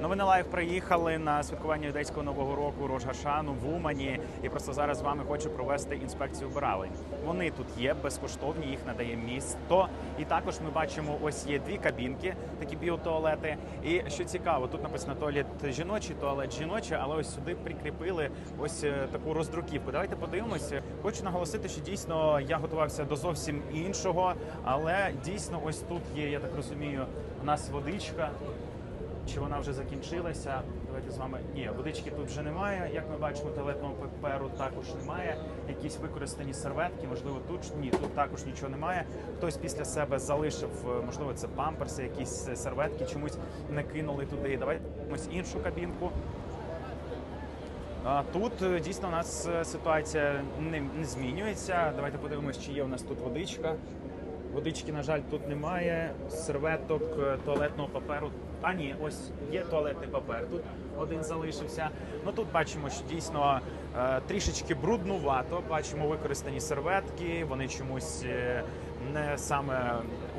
Новини Лайв приїхали на святкування юдейського нового року Рожгашану в Умані. І просто зараз з вами хочу провести інспекцію вбиралень. Вони тут є безкоштовні, їх надає місто. І також ми бачимо, ось є дві кабінки, такі біотуалети. І що цікаво, тут написано туалет жіночий, туалет жіночий, але ось сюди прикріпили ось е, таку роздруківку. Давайте подивимося. Хочу наголосити, що дійсно я готувався до зовсім іншого, але дійсно ось тут є, я так розумію, у нас водичка. Чи вона вже закінчилася? Давайте з вами. Ні, водички тут вже немає. Як ми бачимо, туалетного паперу також немає. Якісь використані серветки, можливо, тут ні, тут також нічого немає. Хтось після себе залишив, е, можливо, це памперси, якісь е, серветки, чомусь не кинули туди. Давайте ось іншу кабінку. Тут е, дійсно у нас ситуація не змінюється. Давайте подивимось, чи є у нас тут водичка. Водички, на жаль, тут немає. Серветок, е, туалетного паперу. А ні, ось є туалетний папер. Тут один залишився. Ну тут бачимо, що дійсно е, трішечки бруднувато. Бачимо використані серветки. Вони чомусь е, не саме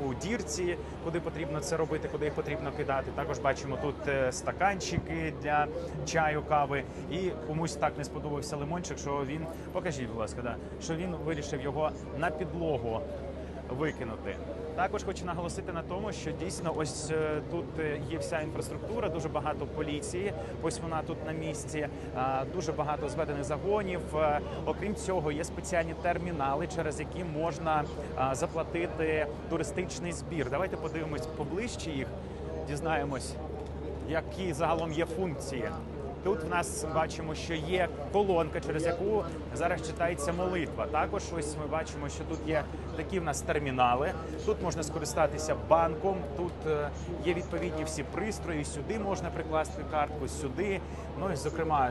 у дірці, куди потрібно це робити, куди їх потрібно кидати. Також бачимо тут стаканчики для чаю, кави. І комусь так не сподобався лимончик, що він покажіть, будь ласка, да, що він вирішив його на підлогу викинути. Також хочу наголосити на тому, що дійсно ось е, тут е, є вся інфраструктура, дуже багато поліції. Ось вона тут на місці, дуже багато зведених загонів. Е, Окрім цього, є спеціальні термінали, через які можна заплатити туристичний збір. Давайте подивимось поближче їх, дізнаємось, які загалом є функції. Тут в нас бачимо, що є колонка, через яку зараз читається молитва. Також ось ми бачимо, що тут є такі в нас термінали. Тут можна скористатися банком. Тут е, є відповідні всі пристрої. Сюди можна прикласти картку, сюди. Ну і зокрема,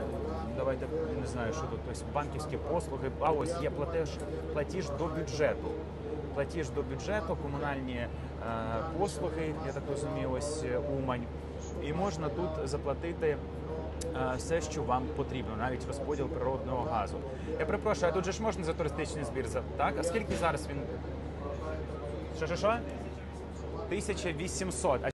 давайте не знаю, що тут ось банківські послуги. А ось є платеж платіж до бюджету. Платіж до бюджету, комунальні е, послуги, я так розумію, ось е, Умань. І можна тут заплатити е, все, що вам потрібно, навіть розподіл природного газу. Я перепрошую, а тут же ж можна за туристичний збір так? А скільки зараз він? Що, що, що? 1800. А